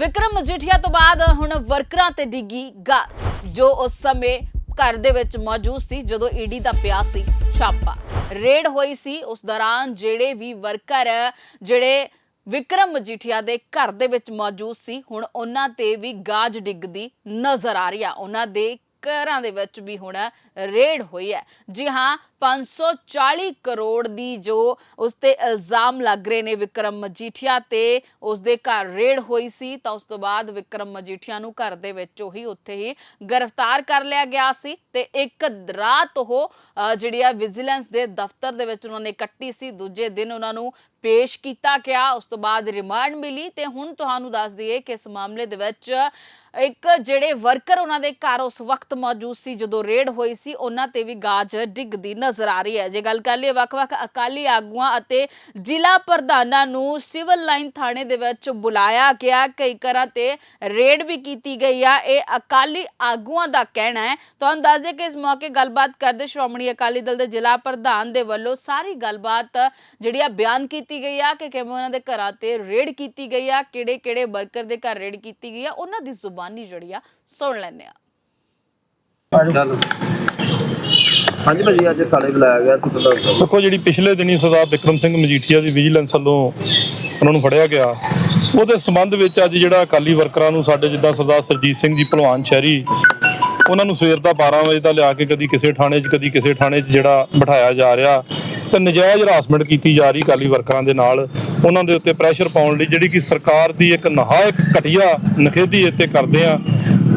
ਵਿਕਰਮ ਮਜੀਠੀਆ ਤੋਂ ਬਾਅਦ ਹੁਣ ਵਰਕਰਾਂ ਤੇ ਡਿੱਗੀ ਗਾ ਜੋ ਉਸ ਸਮੇਂ ਘਰ ਦੇ ਵਿੱਚ ਮੌਜੂਦ ਸੀ ਜਦੋਂ ਈਡੀ ਦਾ ਪਿਆ ਸੀ ਛਾਪਾ। ਰੇਡ ਹੋਈ ਸੀ ਉਸ ਦੌਰਾਨ ਜਿਹੜੇ ਵੀ ਵਰਕਰ, ਜਿਹੜੇ ਵਿਕਰਮ ਮਜੀਠੀਆ ਦੇ ਘਰ ਦੇ ਵਿੱਚ ਮੌਜੂਦ ਸੀ, ਹੁਣ ਉਹਨਾਂ ਤੇ ਵੀ ਗਾਜ ਡਿੱਗਦੀ ਨਜ਼ਰ ਆ ਰਹੀ ਆ। ਉਹਨਾਂ ਦੇ ਘਰਾਂ ਦੇ ਵਿੱਚ ਵੀ ਹੁਣ ਰੇਡ ਹੋਈ ਹੈ। ਜੀ ਹਾਂ 540 ਕਰੋੜ ਦੀ ਜੋ ਉਸ ਤੇ ਇਲਜ਼ਾਮ ਲੱਗ ਰਹੇ ਨੇ ਵਿਕਰਮ ਮਜੀਠੀਆ ਤੇ ਉਸ ਦੇ ਘਰ ਰੇਡ ਹੋਈ ਸੀ, ਤਾਂ ਉਸ ਤੋਂ ਬਾਅਦ ਵਿਕਰਮ ਮਜੀਠੀਆ ਨੂੰ ਘਰ ਦੇ ਵਿੱਚੋਂ ਹੀ ਉੱਥੇ ਹੀ ਗ੍ਰਿਫਤਾਰ ਕਰ ਲਿਆ ਗਿਆ ਸੀ ਤੇ ਇੱਕ ਰਾਤ ਉਹ ਜਿਹੜੀ ਆ ਵਿਜੀਲੈਂਸ ਦੇ ਦਫ਼ਤਰ ਦੇ ਵਿੱਚ ਉਹਨਾਂ ਨੇ ਕੱਟੀ ਸੀ, ਦੂਜੇ ਦਿਨ ਉਹਨਾਂ ਨੂੰ ਪੇਸ਼ ਕੀਤਾ ਗਿਆ, ਉਸ ਤੋਂ ਬਾਅਦ ਰਿਮਾਂਡ ਮਿਲੀ ਤੇ ਹੁਣ ਤੁਹਾਨੂੰ ਦੱਸ ਦਈਏ ਕਿ ਇਸ ਮਾਮਲੇ ਦੇ ਵਿੱਚ ਇੱਕ ਜਿਹੜੇ ਵਰਕਰ ਉਹਨਾਂ ਦੇ ਘਰ ਉਸ ਵਕਤ ਮੌਜੂਦ ਸੀ, ਜਦੋਂ ਰੇਡ ਹੋਈ ਸੀ, ਉਹਨਾਂ ਤੇ ਵੀ ਗਾਜ ਡਿੱਗਦੀ ਨਜ਼ਰ ਆ ਰਹੀ ਹੈ। ਜੇ ਗੱਲ ਕਰ ਲਈਏ ਵੱਖ-ਵੱਖ ਅਕਾਲੀ ਆਗੂਆਂ ਅਤੇ ਜ਼ਿਲ੍ਹਾ ਪ੍ਰਧਾਨਾਂ ਨੂੰ ਸਿਵਲ ਲਾਈਨ ਥਾਣੇ ਦੇ ਵਿੱਚ ਬੁਲਾਇਆ ਗਿਆ। ਕਈ ਘਰਾਂ ਤੇ ਰੇਡ ਵੀ ਕੀਤੀ ਗਈ ਆ। ਇਹ ਅਕਾਲੀ ਆਗੂਆਂ ਦਾ ਕਹਿਣਾ ਹੈ। ਤੁਹਾਨੂੰ ਦੱਸ ਦੇ ਕਿ ਇਸ ਮੌਕੇ ਗੱਲਬਾਤ ਕਰਦੇ ਸ਼੍ਰੋਮਣੀ ਅਕਾਲੀ ਦਲ ਦੇ ਜ਼ਿਲ੍ਹਾ ਪ੍ਰਧਾਨ ਦੇ ਵੱਲੋਂ ਸਾਰੀ ਗੱਲਬਾਤ ਜਿਹੜੀ ਆ ਬਿਆਨ ਕੀਤੀ ਗਈ ਆ ਕਿ ਕਿਵੇਂ ਉਹਨਾਂ ਦੇ ਘਰਾਂ ਤੇ ਰੇਡ ਕੀਤੀ ਗਈ ਆ ਕਿਹੜੇ ਕਿਹੜੇ ਵਰਕਰ ਦੇ ਘਰ ਰੇਡ ਕੀਤੀ ਗਈ ਆ, ਉਹਨਾਂ ਦੀ ਜ਼ੁਬਾਨੀ ਜਿਹੜੀ ਆ ਸੁਣ ਲੈਂਦੇ ਆ। ਹਾਂਜੀ ਭਾਜੀ ਅੱਜ ਥਾਣੇ ਬੁਲਾਇਆ ਗਿਆ ਸੀ ਪਤਾ ਹੁੰਦਾ ਦੇਖੋ ਜਿਹੜੀ ਪਿਛਲੇ ਦਿਨੀ ਸਰਦਾਰ ਵਿਕਰਮ ਸਿੰਘ ਮਜੀਠੀਆ ਦੀ ਵਿਜੀਲੈਂਸ ਵੱਲੋਂ ਉਹਨਾਂ ਨੂੰ ਫੜਿਆ ਗਿਆ ਉਹਦੇ ਸੰਬੰਧ ਵਿੱਚ ਅੱਜ ਜਿਹੜਾ ਅਕਾਲੀ ਵਰਕਰਾਂ ਨੂੰ ਸਾਡੇ ਜਿੱਦਾਂ ਸਰਦਾਰ ਸਰਜੀਤ ਸਿੰਘ ਜੀ ਭਲਵਾਨ ਸ਼ਹਿਰੀ ਉਹਨਾਂ ਨੂੰ ਸਵੇਰ ਦਾ 12 ਵਜੇ ਦਾ ਲਿਆ ਕੇ ਕਦੀ ਕਿਸੇ ਥਾਣੇ 'ਚ ਕਦੀ ਕਿਸੇ ਥਾਣੇ 'ਚ ਜਿਹੜਾ ਬਿਠਾਇਆ ਜਾ ਰਿਹਾ ਤੇ ਨਜਾਇਜ਼ ਹਰਾਸਮੈਂਟ ਕੀਤੀ ਜਾ ਰਹੀ ਅਕਾਲੀ ਵਰਕਰਾਂ ਦੇ ਨਾਲ। ਉਹਨਾਂ ਦੇ ਉੱਤੇ ਪ੍ਰੈਸ਼ਰ ਪਾਉਣ ਲਈ ਜਿਹੜੀ ਕਿ ਸਰਕਾਰ ਦੀ ਇੱਕ ਨਹਾਇਕ ਘਟੀਆ ਨਖੇਦੀ ਇੱਥੇ ਕਰਦੇ ਆ,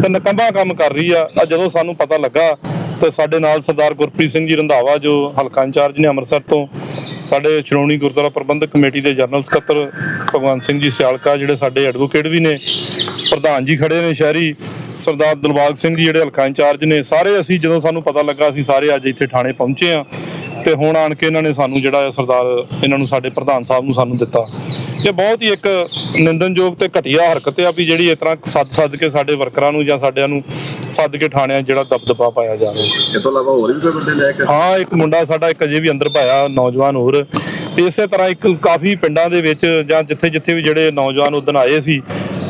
ਤੇ ਨਕੰਬਾ ਕੰਮ ਕਰ ਰਹੀ ਆ। ਜਦੋਂ ਸਾਨੂੰ ਪਤਾ ਲੱਗਾ, ਤੇ ਸਾਡੇ ਨਾਲ ਸਰਦਾਰ ਗੁਰਪ੍ਰੀਤ ਸਿੰਘ ਜੀ ਰੰਧਾਵਾ, ਜੋ ਹਲਕਾ ਇੰਚਾਰਜ ਨੇ ਅੰਮ੍ਰਿਤਸਰ ਤੋਂ, ਸਾਡੇ ਸ਼੍ਰੋਮਣੀ ਗੁਰਦੁਆਰਾ ਪ੍ਰਬੰਧਕ ਕਮੇਟੀ ਦੇ ਜਨਰਲ ਸਕੱਤਰ ਭਗਵੰਤ ਸਿੰਘ ਜੀ ਸਿਆਲਕਾ, ਜਿਹੜੇ ਸਾਡੇ ਐਡਵੋਕੇਟ ਵੀ ਨੇ, ਪ੍ਰਧਾਨ ਜੀ ਖੜੇ ਨੇ ਸ਼ਹਿਰੀ, ਸਰਦਾਰ ਦਿਲਬਾਗ ਸਿੰਘ ਜੀ, ਜਿਹੜੇ ਹਲਕਾ ਇੰਚਾਰਜ ਨੇ, ਸਾਰੇ ਅਸੀਂ ਜਦੋਂ ਸਾਨੂੰ ਪਤਾ ਲੱਗਾ, ਅਸੀਂ ਸਾਰੇ ਅੱਜ ਇੱਥੇ ਥਾਣੇ ਪਹੁੰਚੇ ਆ। ਤੇ ਹੁਣ ਆਣ ਕੇ ਇਹਨਾਂ ਨੇ ਸਾਨੂੰ ਜਿਹੜਾ ਹੈ ਸਰਦਾਰ ਇਹਨਾਂ ਨੂੰ ਸਾਡੇ ਪ੍ਰਧਾਨ ਸਾਹਿਬ ਨੂੰ ਸਾਨੂੰ ਦਿੱਤਾ। ਇਹ ਬਹੁਤ ਹੀ ਇੱਕ ਨਿੰਦਨਯੋਗ ਤੇ ਘਟੀਆ ਹਰਕਤ ਆ ਵੀ ਜਿਹੜੀ ਇਸ ਤਰ੍ਹਾਂ ਸੱਦ ਸੱਦ ਕੇ ਸਾਡੇ ਵਰਕਰਾਂ ਨੂੰ ਜਾਂ ਸਾਡਿਆਂ ਨੂੰ ਸੱਦ ਕੇ ਥਾਣਿਆਂ ਜਿਹੜਾ ਦਬਦਬਾ ਪਾਇਆ ਜਾ ਰਿਹਾ। ਇਹ ਤੋਂ ਇਲਾਵਾ ਹੋਰ ਵੀ ਕੋਈ ਬੰਦੇ ਲੈ ਕੇ ਹਾਂ ਇੱਕ ਮੁੰਡਾ ਸਾਡਾ ਇੱਕ ਅਜੇ ਵੀ ਅੰਦਰ ਪਾਇਆ ਨੌਜਵਾਨ ਹੋਰ। ਤੇ ਇਸੇ ਤਰ੍ਹਾਂ ਇੱਕ ਕਾਫੀ ਪਿੰਡਾਂ ਦੇ ਵਿੱਚ ਜਾਂ ਜਿੱਥੇ ਜਿੱਥੇ ਵੀ ਜਿਹੜੇ ਨੌਜਵਾਨ ਉਦਣ ਆਏ ਸੀ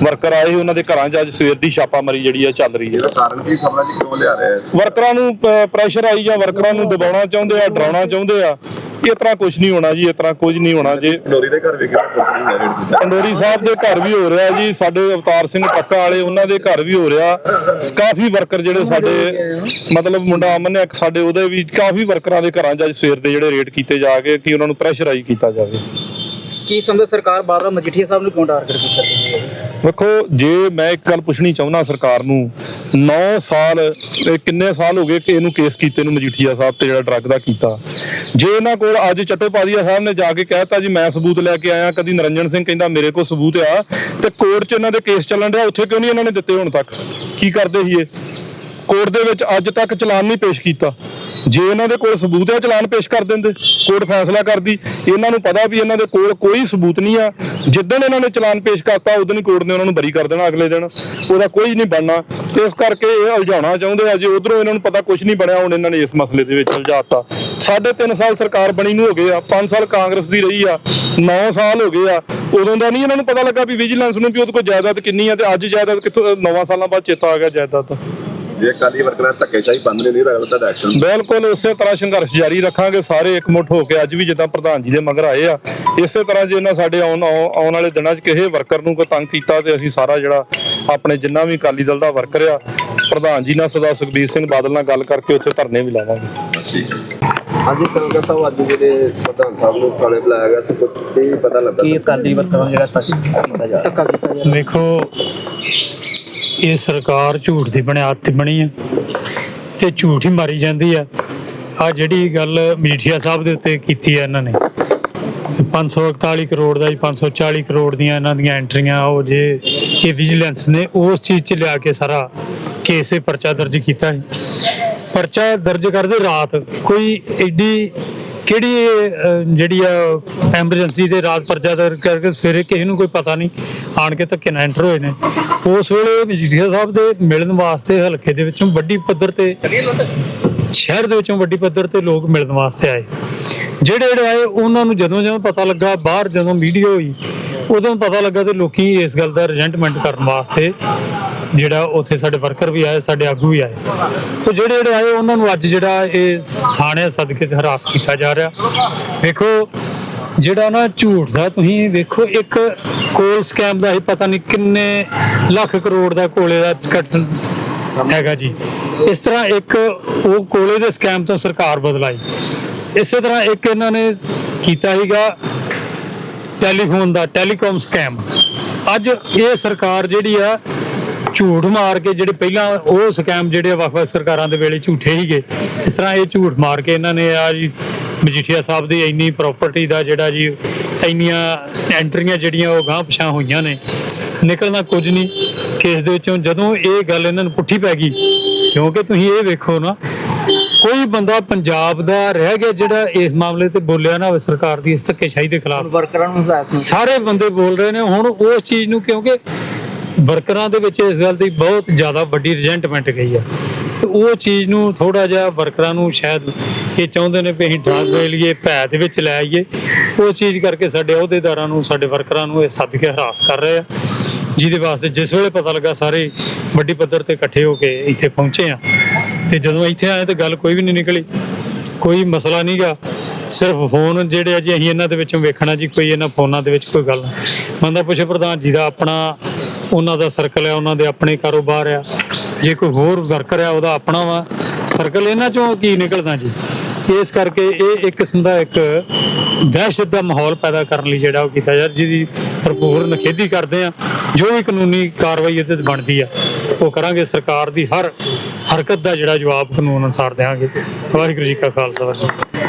ਵਰਕਰ ਆਏ ਸੀ, ਉਹਨਾਂ ਦੇ ਘਰਾਂ 'ਚ ਅੱਜ ਸਵੇਰ ਦੀ ਛਾਪਾਮਾਰੀ ਜਿਹੜੀ ਆ ਚੱਲ ਰਹੀ ਹੈ। ਇਹਦਾ ਕਾਰਨ ਕੀ ਸਮਝ ਕਿਉਂ ਲਿਆ ਰਿਹਾ ਹੈ ਵਰਕਰਾਂ ਨੂੰ ਪ੍ਰੈਸ਼ਰ ਆਈ ਜਾਂ ਵਰਕਰਾਂ ਨੂੰ ਦਬਾਉਣਾ ਚਾਹੁੰਦੇ ਆ ਡਰਾਉਣਾ ਚਾਹੁੰਦੇ ਆ ਇਸ ਤਰ੍ਹਾਂ ਕੁਝ ਨਹੀਂ ਹੋਣਾ ਜੀ ਇਸ ਤਰ੍ਹਾਂ ਕੁਝ ਨਹੀਂ ਹੋਣਾ ਜੇ। ਲੋਰੀ ਦੇ ਘਰ ਵੀ ਕਿਤੇ ਕੁਝ ਨਹੀਂ ਲੈ ਰੇਡ ਕੀਤਾ ਪੰਡੋਰੀ ਸਾਹਿਬ ਦੇ ਘਰ ਵੀ ਹੋ ਰਿਹਾ ਜੀ ਸਾਡੇ ਅਵਤਾਰ ਸਿੰਘ ਟੱਕਾ ਵਾਲੇ ਉਹਨਾਂ ਦੇ ਘਰ ਵੀ ਹੋ ਰਿਹਾ। ਕਾਫੀ ਵਰਕਰ ਜਿਹੜੇ ਸਾਡੇ ਮਤਲਬ ਮੁੰਡਾ ਅਮਨ ਇੱਕ ਸਾਡੇ ਉਹਦੇ ਵੀ ਕਾਫੀ ਵਰਕਰਾਂ ਦੇ ਘਰਾਂ 'ਚ ਅੱਜ ਸਵੇਰ ਦੇ ਜਿਹੜੇ ਰੇਡ ਕੀਤੇ ਜਾ ਕੇ ਕਿ ਉਹਨਾਂ ਨੂੰ ਪ੍ਰੈਸ਼ਰਾਈਜ਼ ਕੀਤਾ ਜਾਵੇ। ਕੀ ਸਮਝਦੇ ਸਰਕਾਰ ਬਾਰ-ਬਾਰ ਮਜੀਠੀਆ ਸਾਹਿਬ ਨੂੰ ਕਿਉਂ ਟਾਰਗੇਟ ਕੀਤਾ ਰਹੀ ਹੈ ਵੇਖੋ, ਜੇ ਮੈਂ ਇੱਕ ਗੱਲ ਪੁੱਛਣੀ ਚਾਹੁੰਦਾ ਸਰਕਾਰ ਨੂੰ 9 ਸਾਲ, ਇਹ ਕਿੰਨੇ ਸਾਲ ਹੋ ਗਏ ਕਿ ਇਹਨੂੰ ਕੇਸ ਕੀਤੇ ਨੂੰ ਮਜੀਠੀਆ ਸਾਹਿਬ ਤੇ ਜਿਹੜਾ ਡਰੱਗ ਦਾ ਕੀਤਾ? ਜੇ ਇਹਨਾਂ ਕੋਲ ਅੱਜ ਚੱਟੋਪਾਧੀਆ ਸਾਹਿਬ ਨੇ ਜਾ ਕੇ ਕਹਿਤਾ ਜੀ, ਮੈਂ ਸਬੂਤ ਲੈ ਕੇ ਆਇਆ, ਕਦੀ ਨਰਿੰਜਨ ਸਿੰਘ ਕਹਿੰਦਾ ਮੇਰੇ ਕੋਲ ਸਬੂਤ ਆ, ਤੇ ਕੋਰਟ 'ਚ ਇਹਨਾਂ ਦੇ ਕੇਸ ਚੱਲਣ ਰਿਹਾ ਉੱਥੇ ਕਿਉਂ ਨਹੀਂ ਇਹਨਾਂ ਨੇ ਦਿੱਤੇ ਹੁਣ ਤੱਕ? ਕੀ ਕਰਦੇ ਸੀ ਇਹ? ਕੋਰਟ ਦੇ ਵਿੱਚ ਅੱਜ ਤੱਕ ਚਲਾਨ ਨਹੀਂ ਪੇਸ਼ ਕੀਤਾ। ਜੇ ਇਹਨਾਂ ਦੇ ਕੋਲ ਸਬੂਤ ਹੈ ਚਲਾਨ ਪੇਸ਼ ਕਰ ਦਿੰਦੇ। ਕੋਰਟ ਫੈਸਲਾ ਕਰਦੀ। ਇਹਨਾਂ ਨੂੰ ਪਤਾ ਵੀ ਇਹਨਾਂ ਦੇ ਕੋਲ ਕੋਈ ਸਬੂਤ ਨਹੀਂ ਆ। ਜਿੱਦਣ ਇਹਨਾਂ ਨੇ ਚਲਾਨ ਪੇਸ਼ ਕਰਤਾ, ਉਦੋਂ ਹੀ ਕੋਰਟ ਨੇ ਉਹਨਾਂ ਨੂੰ ਬਰੀ ਕਰ ਦੇਣਾ ਅਗਲੇ ਦਿਨ। ਉਹਦਾ ਕੋਈ ਨਹੀਂ ਬਣਨਾ। ਤੇ ਇਸ ਕਰਕੇ ਇਹ ਉਲਝਾਉਣਾ ਚਾਹੁੰਦੇ ਆ, ਜੇ ਉਧਰੋਂ ਇਹਨਾਂ ਨੂੰ ਪਤਾ ਕੁਝ ਨਹੀਂ ਬਣਿਆ, ਹੁਣ ਇਹਨਾਂ ਨੇ ਇਸ ਮਸਲੇ ਦੇ ਵਿੱਚ ਉਲਝਾਤਾ। ਸਾਢੇ ਤਿੰਨ ਸਾਲ ਸਰਕਾਰ ਬਣੀ ਨੂੰ ਹੋ ਗਏ ਆ 5 ਸਾਲ ਕਾਂਗਰਸ ਦੀ ਰਹੀ ਆ 9 ਸਾਲ ਹੋ ਗਏ ਆ। ਉਦੋਂ ਦਾ ਨਹੀਂ ਇਹਨਾਂ ਨੂੰ ਪਤਾ ਲੱਗਾ ਵੀ ਵਿਜੀਲੈਂਸ ਨੂੰ ਵੀ ਉਹਦੇ ਕੋਲ ਜਾਇਦਾਦ ਕਿੰਨੀ ਆ, ਤੇ ਅੱਜ ਜਾਇਦਾਦ ਕਿੱਥੋਂ 9 ਸਾਲਾਂ ਬਾਅਦ ਚੇਤਾ ਆ ਗਿਆ ਜਾਇਦਾਦ ਦਾ। ਜੇ ਕਾਲੀ ਵਰਕਰਾਂ ਧੱਕੇਸ਼ਾਹੀ ਬੰਦ ਨਹੀਂ ਨਹੀਂ ਤਾਂ ਅਗਲਾ ਤੁਹਾਡਾ ਐਕਸ਼ਨ ਬਿਲਕੁਲ ਉਸੇ ਤਰ੍ਹਾਂ ਸੰਘਰਸ਼ ਜਾਰੀ ਰੱਖਾਂਗੇ ਸਾਰੇ ਇਕਮੁੱਠ ਹੋ ਕੇ ਅੱਜ ਵੀ ਜਿੱਦਾਂ ਪ੍ਰਧਾਨ ਜੀ ਦੇ ਮਗਰ ਆਏ ਆ। ਇਸੇ ਤਰ੍ਹਾਂ ਜੇ ਇਹਨਾਂ ਸਾਡੇ ਆਉਣ ਆਉ- ਆਉਣ ਵਾਲੇ ਦਿਨਾਂ 'ਚ ਕਿਸੇ ਵਰਕਰ ਨੂੰ ਕੋਈ ਤੰਗ ਕੀਤਾ ਤੇ ਅਸੀਂ ਸਾਰਾ ਜਿਹੜਾ ਆਪਣੇ ਜਿੰਨਾ ਵੀ ਅਕਾਲੀ ਦਲ ਦਾ ਵਰਕਰ ਆ ਪ੍ਰਧਾਨ ਜੀ ਨਾਲ ਸਦਾ ਸੁਖਬੀਰ ਸਿੰਘ ਬਾਦਲ ਨਾਲ ਗੱਲ ਕਰਕੇ ਉੱਥੇ ਧਰਨੇ ਵੀ ਲਾਵਾਂਗੇ। ਠੀਕ ਹਾਂਜੀ ਸੰਗਤ ਸਾਹਿਬ ਅੱਜ ਜਿਹੜੇ ਪ੍ਰਧਾਨ ਸਾਹਿਬ ਨੂੰ ਥਾਣੇ ਬੁਲਾਇਆ ਗਿਆ ਸੀ ਕੀ ਪਤਾ ਲੱਗਾ? ਕੀ ਅਕਾਲੀ ਵਰਕਰਾਂ ਜਿਹੜਾ ਤੱਕ ਕੀਤਾ ਜਾ ਧੱਕਾ ਕੀਤਾ ਜਾ ਵੇਖੋ ਇਹ ਸਰਕਾਰ ਝੂਠ ਦੀ ਬੁਨਿਆਦ ਤੇ ਬਣੀ ਹੈ ਤੇ ਝੂਠ ਹੀ ਮਾਰੀ ਜਾਂਦੀ ਆ। ਆ ਜਿਹੜੀ ਗੱਲ ਮਜੀਠੀਆ ਸਾਹਿਬ ਦੇ ਉੱਤੇ ਕੀਤੀ ਹੈ ਇਹਨਾਂ ਨੇ। 541 ਕਰੋੜ ਦਾ ਜੀ 540 ਕਰੋੜ ਦੀਆਂ ਇਹਨਾਂ ਦੀਆਂ ਐਂਟਰੀਆਂ, ਉਹ ਜੇ ਇਹ ਵਿਜੀਲੈਂਸ ਨੇ, ਉਸ ਚੀਜ਼ 'ਚ ਲਿਆ ਕੇ ਸਾਰਾ ਕੇਸ ਇਹ ਪਰਚਾ ਦਰਜ ਕੀਤਾ ਹੈ ਪਰਚਾ ਦਰਜ ਕਰਦੇ ਰਾਤ ਕੋਈ ਐਡੀ ਕਿਹੜੀ ਅਹ, ਜਿਹੜੀ ਆ ਐਮਰਜੈਂਸੀ ਦੇ ਰਾਤ ਪਰਜਾ ਦਰ ਕਰਕੇ ਸਵੇਰੇ ਕਿਸੇ ਨੂੰ ਕੋਈ ਪਤਾ ਨਹੀਂ ਆਣ ਕੇ ਧੱਕੇ ਨਾਲ ਐਂਟਰ ਹੋਏ ਨੇ। ਉਸ ਵੇਲੇ ਮਜੀਠੀਆ ਸਾਹਿਬ ਦੇ ਮਿਲਣ ਵਾਸਤੇ ਹਲਕੇ ਦੇ ਵਿੱਚੋਂ ਵੱਡੀ ਪੱਧਰ ਤੇ ਸ਼ਹਿਰ ਦੇ ਵਿੱਚੋਂ ਵੱਡੀ ਪੱਧਰ ਤੇ ਲੋਕ ਮਿਲਣ ਵਾਸਤੇ ਆਏ। ਜਿਹੜੇ ਜਿਹੜੇ ਆਏ ਉਹਨਾਂ ਨੂੰ ਜਦੋਂ ਜਦੋਂ ਪਤਾ ਲੱਗਾ ਬਾਹਰ ਜਦੋਂ ਵੀਡੀਓ ਹੋਈ ਉਦੋਂ ਪਤਾ ਲੱਗਾ ਤੇ ਲੋਕੀ ਇਸ ਗੱਲ ਦਾ ਰਿਜੈਂਟਮੈਂਟ ਕਰਨ ਵਾਸਤੇ ਜਿਹੜਾ ਉੱਥੇ ਸਾਡੇ ਵਰਕਰ ਵੀ ਆਏ, ਸਾਡੇ ਆਗੂ ਵੀ ਆਏ। ਤੇ ਜਿਹੜੇ ਜਿਹੜੇ ਆਏ, ਉਹਨਾਂ ਨੂੰ ਅੱਜ ਜਿਹੜਾ ਇਹ ਥਾਣੇ ਸਦਕੇ ਤੇ ਹਰਾਸ ਕੀਤਾ ਜਾ ਰਿਹਾ। ਵੇਖੋ, ਜਿਹੜਾ ਨਾ ਝੂਠ ਦਾ, ਤੁਸੀਂ ਵੇਖੋ, ਇੱਕ ਕੋਲ ਸਕੈਮ ਦਾ ਹੀ ਪਤਾ ਨਹੀਂ ਕਿੰਨੇ ਲੱਖ ਕਰੋੜ ਦਾ ਕੋਲੇ ਦਾ ਕੱਟ ਹੈਗਾ ਜੀ। ਇਸ ਤਰ੍ਹਾਂ ਇੱਕ ਉਹ ਕੋਲੇ ਦੇ ਸਕੈਮ ਤੋਂ ਸਰਕਾਰ ਬਦਲਾਈ। ਇਸੇ ਤਰ੍ਹਾਂ ਇੱਕ ਇਹਨਾਂ ਨੇ ਕੀਤਾ ਸੀਗਾ ਟੈਲੀਫੋਨ ਦਾ, ਟੈਲੀਕਾਮ ਸਕੈਮ। ਅੱਜ ਇਹ ਸਰਕਾਰ ਜਿਹੜੀ ਆ ਝੂਠ ਮਾਰ ਕੇ ਜਿਹੜੇ ਪਹਿਲਾਂ ਉਹ ਸਕੈਮ ਜਿਹੜੇ ਵੱਖ-ਵੱਖ ਸਰਕਾਰਾਂ ਦੇ ਵੇਲੇ ਝੂਠੇ ਸੀਗੇ ਇਸ ਤਰ੍ਹਾਂ ਇਹ ਝੂਠ ਮਾਰ ਕੇ ਇਹਨਾਂ ਨੇ ਆ ਜੀ ਮਜੀਠੀਆ ਸਾਹਿਬ ਦੀ ਇੰਨੀ ਪ੍ਰਾਪਰਟੀ ਦਾ ਜਿਹੜਾ ਜੀ ਇੰਨੀਆਂ ਐਂਟਰੀਆਂ ਜਿਹੜੀਆਂ ਉਹ ਗਾਂਹ ਪਛਾਂ ਹੋਈਆਂ ਨੇ ਨਿਕਲਣਾ ਕੁਝ ਨਹੀਂ ਕੇਸ ਦੇ ਵਿੱਚੋਂ ਜਦੋਂ ਇਹ ਗੱਲ ਇਹਨਾਂ ਨੂੰ ਪੁੱਠੀ ਪੈ ਗਈ ਕਿਉਂਕਿ ਤੁਸੀਂ ਇਹ ਵੇਖੋ ਨਾ ਕੋਈ ਬੰਦਾ ਪੰਜਾਬ ਦਾ ਰਹਿ ਗਿਆ ਜਿਹੜਾ ਇਸ ਮਾਮਲੇ ਤੇ ਬੋਲਿਆ ਨਾ ਸਰਕਾਰ ਦੀ ਇਸ ਧੱਕੇਸ਼ਾਹੀ ਦੇ ਖਿਲਾਫ। ਵਰਕਰਾਂ ਨੂੰ ਹਰਾਸਮੈਂਟ ਸਾਰੇ ਬੰਦੇ ਬੋਲ ਰਹੇ ਨੇ ਹੁਣ ਉਸ ਚੀਜ਼ ਨੂੰ ਕਿਉਂਕਿ ਵਰਕਰਾਂ ਦੇ ਵਿੱਚ ਇਸ ਗੱਲ ਦੀ ਬਹੁਤ ਜ਼ਿਆਦਾ ਵੱਡੀ ਰਿਜੈਂਟਮੈਂਟ ਗਈ ਆ। ਉਹ ਚੀਜ਼ ਨੂੰ ਥੋੜਾ ਜਿਹਾ ਵਰਕਰਾਂ ਨੂੰ ਸ਼ਾਇਦ ਇਹ ਚਾਹੁੰਦੇ ਨੇ ਵੀ ਅਸੀਂ ਡਰਾਗ ਦੇ ਲਈਏ ਭੈ ਦੇ ਵਿੱਚ ਲੈ ਆਈਏ। ਉਹ ਚੀਜ਼ ਕਰਕੇ ਸਾਡੇ ਅਹੁਦੇਦਾਰਾਂ ਨੂੰ, ਸਾਡੇ ਵਰਕਰਾਂ ਨੂੰ ਇਹ ਸੱਦ ਕੇ ਹਰਾਸ ਕਰ ਰਹੇ ਆ। ਜਿਹਦੇ ਵਾਸਤੇ ਜਿਸ ਵੇਲੇ ਪਤਾ ਲੱਗਾ ਸਾਰੇ ਵੱਡੀ ਪੱਧਰ ਤੇ ਇਕੱਠੇ ਹੋ ਕੇ ਇੱਥੇ ਪਹੁੰਚੇ ਆ। ਤੇ ਜਦੋਂ ਇੱਥੇ ਆਏ ਤਾਂ ਗੱਲ ਕੋਈ ਵੀ ਨਹੀਂ ਨਿਕਲੀ। ਕੋਈ ਮਸਲਾ ਨਹੀਂਗਾ ਸਿਰਫ ਫੋਨ ਜਿਹੜੇ ਆ ਜੀ ਅਸੀਂ ਇਹਨਾਂ ਦੇ ਵਿੱਚੋਂ ਵੇਖਣਾ ਜੀ, ਕੋਈ ਇਹਨਾਂ ਫੋਨਾਂ ਦੇ ਵਿੱਚ ਕੋਈ ਗੱਲ ਨਹੀਂ। ਬੰਦਾ ਪੁੱਛੇ ਪ੍ਰਧਾਨ ਜੀ ਦਾ ਆਪਣਾ ਉਹਨਾਂ ਦਾ ਸਰਕਲ ਹੈ, ਉਹਨਾਂ ਦੇ ਆਪਣੇ ਕਾਰੋਬਾਰ ਆ। ਜੇ ਕੋਈ ਹੋਰ ਵਰਕਰ ਆ ਉਹਦਾ ਆਪਣਾ ਵਾ। ਸਰਕਲ ਇਹਨਾਂ ਚੋਂ ਕੀ ਨਿਕਲਦਾ ਜੀ? ਇਸ ਕਰਕੇ ਇਹ ਇੱਕ ਕਿਸਮ ਦਾ ਇੱਕ ਦਹਿਸ਼ਤ ਦਾ ਮਾਹੌਲ ਪੈਦਾ ਕਰਨ ਲਈ ਜਿਹੜਾ ਉਹ ਕੀਤਾ ਯਾਰ ਜਿਹਦੀ ਭਰਪੂਰ ਨਿਖੇਧੀ ਕਰਦੇ ਆ। ਜੋ ਵੀ ਕਾਨੂੰਨੀ ਕਾਰਵਾਈ ਇਹਦੇ ਤੇ ਬਣਦੀ ਆ, ਉਹ ਕਰਾਂਗੇ। ਸਰਕਾਰ ਦੀ ਹਰ ਹਰਕਤ ਦਾ ਜਿਹੜਾ ਜਵਾਬ ਕਾਨੂੰਨ ਅਨੁਸਾਰ ਦੇਵਾਂਗੇ ਵਾਹਿਗੁਰੂ ਜੀ ਕਾ ਖਾਲਸਾ, ਵਾਹਿਗੁਰੂ